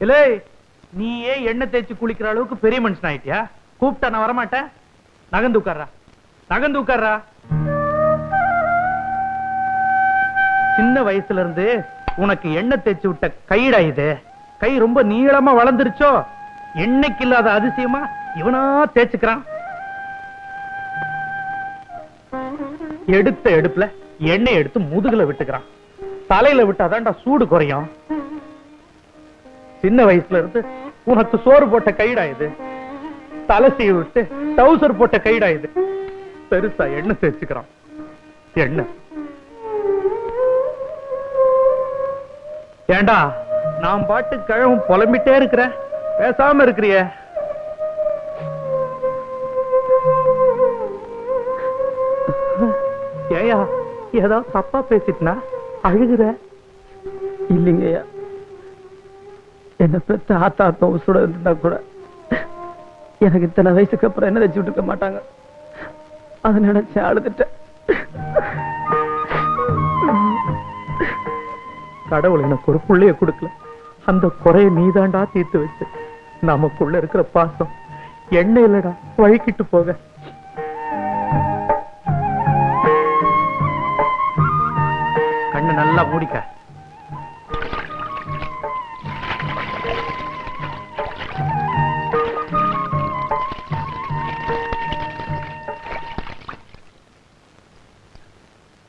இல்ல நீயே எண்ணெய் தேய்ச்சி குளிக்கிற அளவுக்கு பெரிய மனுஷன் ஆயிட்டியா? கூப்பிட்டா நான் வரமாட்டேன். நகந்து உட்கார்றா. நகந்து உட்கார்றா. சின்ன வயசுல இருந்து உனக்கு எண்ணெய் தேய்ச்சி விட்ட கைடா இது. கை ரொம்ப நீளமா வளர்ந்துருச்சோ? எண்ணெய்க்கு இல்லாத அதிசயமா இவனா தேய்ச்சுக்கிறான். எடுத்த எடுப்புல எண்ணெய் எடுத்து முதுகுல விட்டுக்கிறான். தலையில விட்டாதான்டா சூடு குறையும். சின்ன வயசுல இருந்து உனக்கு சோறு போட்ட கைடா இது? தலை சீவி விட்டு டவுசர் போட்ட கைடா இது? பெருசா எண்ணெய் தேய்ச்சுக்கிறான். எண்ணெய். ஏண்டா நான் பாட்டு கிழவும் புலம்பிட்டே இருக்கிறேன் பேசாம இருக்கிறியே. ஏயா ஏதாவது தப்பா பேசிட்டுனா அழுகுற? இல்லைங்கய்யா. என்ன பெத்த ஆத்தா அப்பா உசுட இருந்தா கூட எனக்கு இத்தனை வயசுக்கு அப்புறம் என்ன வச்சு விட்டுருக்க மாட்டாங்க? அதை நினைச்சு அழுதுட்டேன். கடவுள் எனக்கு ஒரு புள்ளைய கொடுக்கல. அந்த குறைய நீதாண்டா தீர்த்து வச்சு நமக்குள்ள இருக்கிற பாசம். என்ன இல்லடா வழுக்கிட்டு போக. கண்ணு நல்லா மூடிக்க.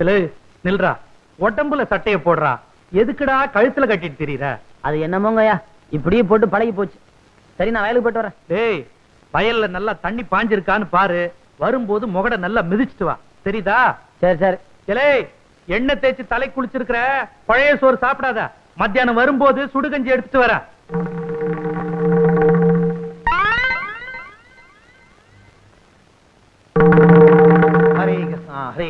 இல்ல நில்றா. உடம்புல சட்டைய போடுறா. எதுக்குடா கழுத்துல கட்டிட்டு திரியற? அது என்னமோங்கய்யா இப்படியே போட்டு பழகி போச்சு. சரி நான் வயலுக்கு போயிட்டு வரேன். டேய் வயல்ல நல்லா தண்ணி பாஞ்சிருக்கான்னு பாரு. வரும்போது முகட நல்லா மிதிச்சிட்டு வா. தெரியுதா? சரி சரி. இலே எண்ணெய் தேய்ச்சி தலை குளிச்சிருக்கிற பழைய சோறு சாப்பிடாத. மத்தியானம் வரும்போது சுடுகஞ்சி எடுத்துட்டு வர. ஹரே கிருஷ்ணா ஹரே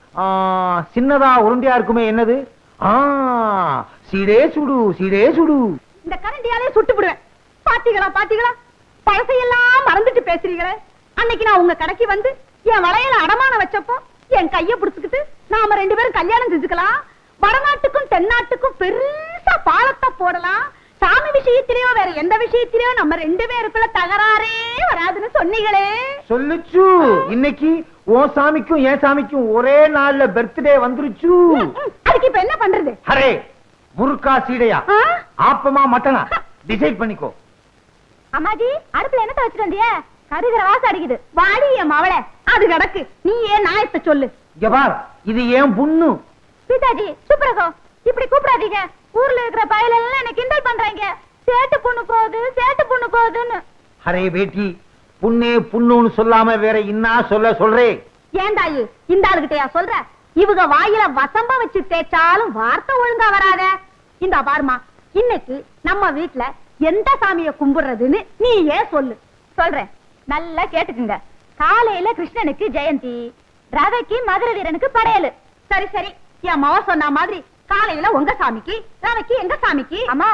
சின்னதா உருண்டையா இருக்குமே என்னது? ஆ சீடே சுடு சீடே சுடு. இந்த கரண்டியாலே சுட்டு விடுவேன் பாத்தீங்களா பாத்தீங்களா? பழசையெல்லாம் மறந்துட்டு பேசுறீங்களே. அன்னைக்கு நான் உங்க கடைக்கு வந்து என் வளையல அடமானம் வச்சப்போ என் கைய புடிச்சுக்கிட்டு நாம ரெண்டு பேரும் கல்யாணம் செஞ்சுக்கலாம். வடநாட்டுக்கும் தென்னாட்டுக்கும் பெருசா பாலத்தை போடலாம். சாமி விஷயத்திலயோ வேற எந்த விஷயத்திலயோ நம்ம ரெண்டு பேருக்குள்ள தகராறே வராதுன்னு சொன்னீங்களே. சொல்லுச்சு. இன்னைக்கு உன் சாமிக்கும் என் சாமிக்கும் ஒரே நாள்ல பர்த்டே வந்துருச்சு. அதுக்கு இப்ப என்ன பண்றது? அரே முறுக்கா சீடையா? ஆப்பமா மட்டனா? டிசைட் பண்ணிக்கோ. அம்மாஜி அடுப்புல என்னத்த வச்சுட்டு வந்திய? கருகிற வாசம் அடிக்குது. வாடி என் மவளை. அது கிடக்கு. நீ ஏன் நாயத்தை சொல்லு. இங்க பார் இது ஏன் புண்ணு. சீதாஜி சுப்ரகோ இப்படி கூப்பிடாதீங்க. ஊர்ல இருக்கிற பயல எல்லாம் என்ன கிண்டல் பண்றாங்க. சேட்டு பொண்ணு போகுது சேட்டு பொண்ணு போகுதுன்னு. அரே பேட்டி. புண்ணே புண்ணுன்னு சொல்லாம வேற இன்னா சொல்ல சொல்றே? ஏன் தாயி இந்த ஆளுகிட்டயா சொல்ற? இவங்க வாயில வசம்ப வச்சு தேய்ச்சாலும் வார்த்தை ஒழுங்கா வராத. இந்த பாருமா இன்னைக்கு நம்ம வீட்ல எந்த சாமிய கும்பிடுறதுன்னு நீ ஏன் சொல்லு. சொல்றேன். நல்லா கேட்டுக்குங்க. காலையில கிருஷ்ணனுக்கு ஜெயந்தி ரவைக்கு மதுரை வீரனுக்கு படையலு. சரி சரி. என் மவ சொன்ன மாதிரி காலையில உங்க சாமிக்கு ரவைக்கு எங்க சாமிக்கு? அம்மா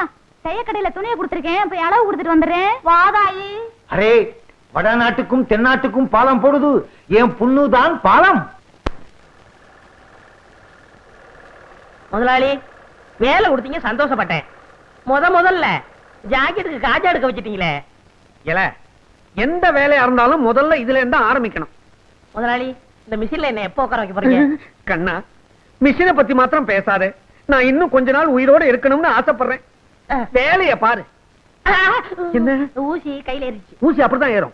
செய்யக்கடையில துணியை கொடுத்துருக்கேன். போய் அளவு கொடுத்துட்டு வந்துடுறேன். வாதாயி அரே வடநாட்டுக்கும் தென்னாட்டுக்கும் பாலம் போடுது. என் புண்ணு தான் பாலம். முதலாளி வேலை கொடுத்தீங்க சந்தோஷப்பட்டேன். முத முதல்ல ஜாக்கெட்டுக்கு காஜா எடுக்க வச்சிட்டீங்களே. இல்ல எந்த வேலையா இருந்தாலும் முதல்ல இதுல இருந்து ஆரம்பிக்கணும். முதலாளி இந்த மிஷின்ல என்ன எப்போ உட்கார வைக்க போறீங்க? கண்ணா மிஷினை பத்தி மாத்திரம் பேசாதே. நான் இன்னும் கொஞ்ச நாள் உயிரோட இருக்கணும்னு ஆசைப்படுறேன். வேலைய பாரு. என்ன? ஊசி கையில ஏறிச்சு ஊசி அப்படிதான் ஏறும்.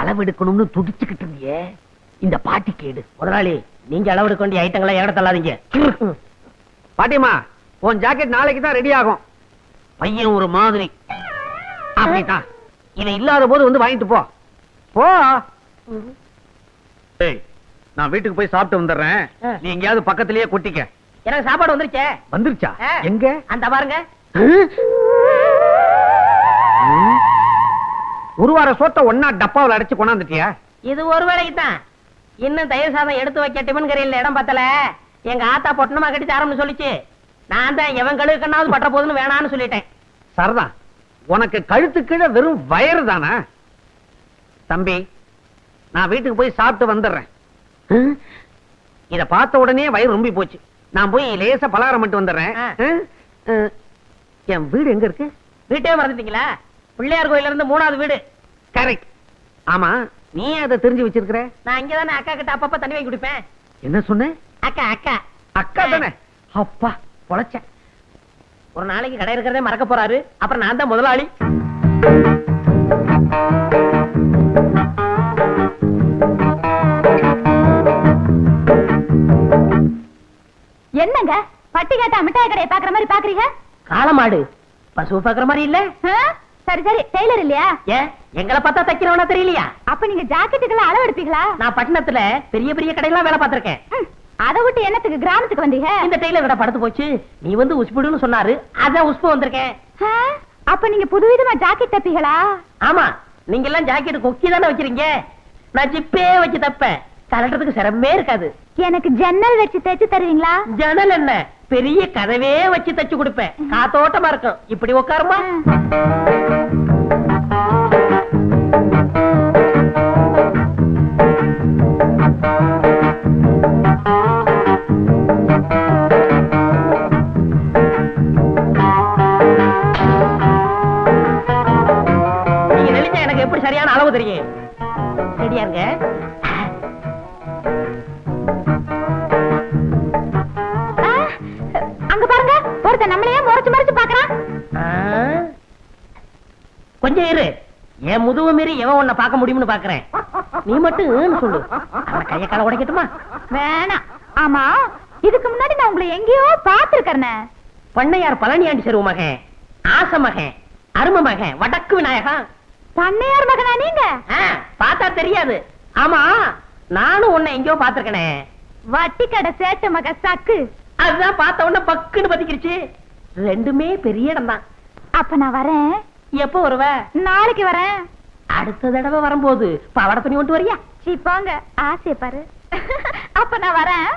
அளவு எடுக்கணும்னு துடிச்சுக்கிட்டு இருந்தியே. இந்த பாட்டி கேடு. முதலாளி நீங்க அளவெடுக்க வேண்டிய ஐட்டங்களை இறட தள்ளாதீங்க. பாட்டிமா உன் ஜாக்கெட் நாளைக்கு தான் ரெடி ஆகும். பையன் ஒரு மாதிரி. அப்படிதான் இவன் இல்லாத போது வந்து வாங்கிட்டு போ. போ. ஏய் நான் வீட்டுக்கு போய் சாப்பிட்டு வந்துடுறேன். நீ எங்கேயாவது பக்கத்திலேயே கொட்டிக்க. எனக்கு சாப்பாடு வந்துருச்சே. வந்துருச்சா. எங்க? அந்த பாருங்க. ஒரு வார சோத்த ஒன்னா டப்பாவில் அடைச்சு கொண்டாந்துட்டியா? இது ஒரு வேலைக்கு தான் இன்னும் தயிர் சாதம் எடுத்து வைக்க டிபன் கரையில் இடம் பத்தல. எங்க ஆத்தா பொட்டணமா கட்டி தரம்னு சொல்லிச்சு. நான் தான் எவன் கழுவுக்கண்ணாவது பட்ட போதுன்னு வேணான்னு சொல்லிட்டேன். சரதான் உனக்கு கழுத்து கீழே வெறும் வயறு தானா? தம்பி நான் வீட்டுக்கு போய் சாப்பிட்டு வந்துடுறேன்? இத பார்த்த உடனே வயிறு ரொம்பி போச்சு. நான் போய் லேசா பலகாரம் மட்டும் வந்துடுறேன். என் வீடு எங்க இருக்கு? வீட்டே மறந்துட்டீங்களா? பிள்ளையார் கோயில்ல இருந்து மூணாவது வீடு. கரெக்ட் ஆமா நீ அதை தெரிஞ்சு வச்சிருக்கிற? நான் இங்க தானே அக்கா கிட்ட அப்பப்ப தண்ணி வாங்கி குடிப்பேன். என்ன சொன்ன? அக்கா அக்கா. அக்கா தானே? அப்பா பொழைச்சேன் ஒரு நாளைக்கு கடை இருக்கிறதே மறக்க போறாரு. அப்புறம் நான் தான் முதலாளி. என்னங்க? பட்டி கேட்டா மிட்டாய் கடையை பாக்குற மாதிரி பாக்குறீங்க காளமாடு பசு பாக்குற மாதிரி இல்ல? சரி சரி. டெய்லர் இல்லையா? ஏன் எங்களை பார்த்தா தைக்கிறவனா தெரியலையா? அப்ப நீங்க ஜாக்கெட்டுக்கெல்லாம் அளவு எடுப்பீங்களா? நான் பட்டணத்துல பெரிய பெரிய கடையெல்லாம் வேலை பார்த்திருக்கேன். அதை விட்டு என்னத்துக்கு கிராமத்துக்கு வந்தீங்க? இந்த டெய்லர் கடை படுத்து போச்சு. நீ வந்து உஸ்புடுன்னு சொன்னாரு. அதான் உஸ்பு வந்திருக்கேன்? அப்ப நீங்க புதுவிதமா ஜாக்கெட் தப்பீங்களா? ஆமா. நீங்க எல்லாம் ஜாக்கெட் கொக்கி தானே வைக்கிறீங்க? நான் ஜிப்பே வச்சு தப்பேன். கலட்டுறதுக்கு சிரமமே இருக்காது. எனக்கு ஜன்னல் வச்சு தைச்சு தருவீங்களா? ஜன்னல் என்ன? பெரிய கதவே வச்சு தச்சு கொடுப்பேன். காத்தோட்டமா இருக்கும் இப்படி உட்காருமா? கொஞ்சம் இரு. என் முதுகு மீறி எவன் உன்னை பார்க்க முடியும்னு பாக்குறேன். நீ மட்டும் சொல்லு. அவன் கைய கால உடைக்கட்டுமா? வேணாம். ஆமா இதுக்கு முன்னாடி நான் உங்களை எங்கேயோ பாத்துருக்கேன் பண்ணையார் பழனியாண்டி செருவு மகன் ஆச மகன் அரும மகன் வடக்கு விநாயகன். பண்ணையார் மகனா நீங்க? பார்த்தா தெரியாது. ஆமா நானும் உன்னை எங்கேயோ பாத்திருக்கனே வட்டி கடை சேட்டு மக சக்கு. அதுதான் பார்த்த உடனே பக்குன்னு பத்திக்கிருச்சு. ரெண்டுமே பெரிய இடம் தான் அப்ப நான் வரேன். எப்போ வருவ? நாளைக்கு வரேன். அடுத்த தடவை வரும்போது பவட துணி கொண்டு வரியா? சீ போங்க. ஆசைய பாரு. அப்ப நான் வரேன்.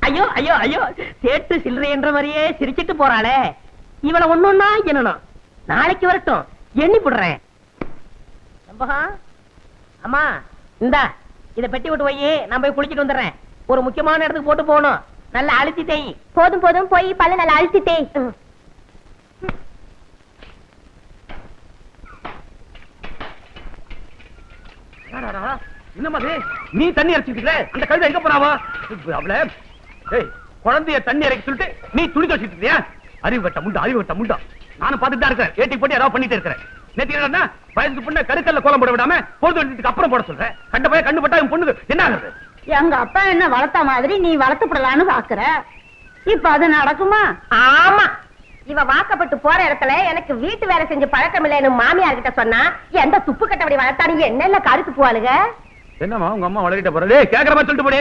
ஐயோ ஐயோ ஐயோ. சேட்டு சில்லறை என்ற மாதிரியே சிரிச்சிட்டு போறாளே. இவளை ஒன்னொன்னா என்னணும்? நாளைக்கு வரட்டும். எண்ணி போடுறேன். அம்மா இந்தா இத பெட்டி விட்டு போய் நான் போய் குளிச்சிட்டு வந்துடுறேன். ஒரு முக்கியமான இடத்துக்கு போட்டு போகணும். நல்லா அழுத்தி தேய். போதும் போதும். போய் பல்ல நல்லா அழுத்திட்டே என்னம்மா இது? நீ தண்ணி அரைச்சிட்டு அந்த கழுதை எங்க போனாவா அவள ஏய் குழந்தைய தண்ணி இறக்கி சொல்லிட்டு நீ துணி துவச்சிட்டு இருக்கியா? அறிவு கட்ட முண்டா அறிவு கட்ட முண்டா. நானும் பார்த்துட்டு தான் இருக்கிறேன். ஏட்டி போட்டு ஏதாவது பண்ணிட்டு இருக்கிறேன். நேத்து என்ன வயசுக்கு பொண்ணு கருக்கல்ல கோலம் போட விடாம பொழுது அப்புறம் போட சொல்றேன் கண்ட பட்டா பொண்ணுக்கு என்ன ஆகுது எங்க அப்பா என்ன வளர்த்த மாதிரி நீ வளர்த்துப்படலான்னு பாக்குற. இப்ப அது நடக்குமா? ஆமா. இவ வாக்கப்பட்டு போற இடத்துல எனக்கு வீட்டு வேலை செஞ்சு பழக்கம் இல்லைன்னு மாமியார் கிட்ட சொன்னா எந்த துப்பு கட்டபடி வளர்த்தானு என்னென்ன கருத்து போவாளுங்க என்னம்மா உங்க அம்மா வளரிட்ட போறது கேக்குற மாதிரி சொல்லிட்டு போடி.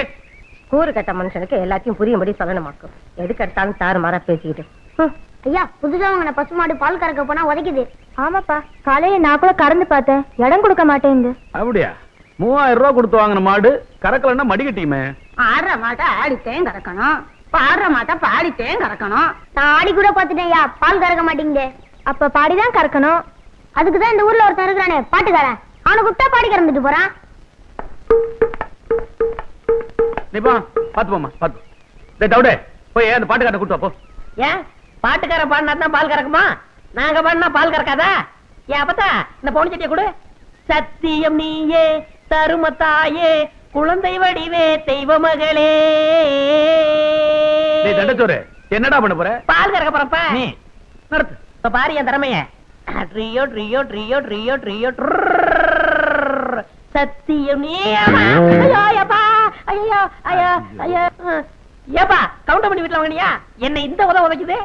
கூறு கட்ட மனுஷனுக்கு எல்லாத்தையும் புரியும்படி சொல்லணுமாக்கும். எதுக்கு எடுத்தாலும் தாறு மாறா பேசிக்கிட்டு. ஹம். ஐயா புதுசா வாங்கின பசுமாடு பால் கறக்க போனா உதைக்குது. ஆமாப்பா காலையில நான் கூட கறந்து பார்த்தேன். இடம் கொடுக்க மாட்டேங்குது. அப்படியா? மூவாயிரம் ரூபாய் கொடுத்து வாங்கின மாடு கறக்கலன்னா மடிக்கட்டியுமே ஆடுற மாட்டை ஆடித்தேன் கறக்கணும். பாடுற மாட்டை பாடித்தேன் கறக்கணும். நான் ஆடி கூட பாத்துட்டேன் ஐயா பால் கறக்க மாட்டேங்குது அப்ப பாடிதான் கறக்கணும். அதுக்குதான் இந்த ஊர்ல ஒருத்தன் இருக்கிறானே பாட்டுக்காரன். அவனை கூப்பிட்டா பாடி கறந்துட்டு போறான். நீ போ பாத்து. போமா பாத்து டேய் டவுடே போய் அந்த பாட்டுக்காரனை கூட்டு வா போ. ஏன்? பாட்டுக்கார பாடினா தான் பால் கறக்குமா? நாங்க பாடினா பால் கறக்காதா? ஏன் அப்பத்தா இந்த பொண்ணு சட்டியை கொடு. சத்தியம் நீயே தரும தாயே குழந்தை வடிவே தெய்வ மகளே. டேய் தண்டச்சோறு என்னடா பண்ண போற பால் கறக்க போறப்ப நீ நடத்து இப்ப பாரு என் திறமைய ட்ரியோ ட்ரியோ ட்ரியோ ட்ரியோ ட்ரியோ. சத்தியம். ஐயோ ஐயப்பா ஐயோ ஐயோ ஐயோ ஏப்பா கவுண்டர் பண்ணி வீட்டுல வாங்கினியா என்ன இந்த உதவ உதைக்குது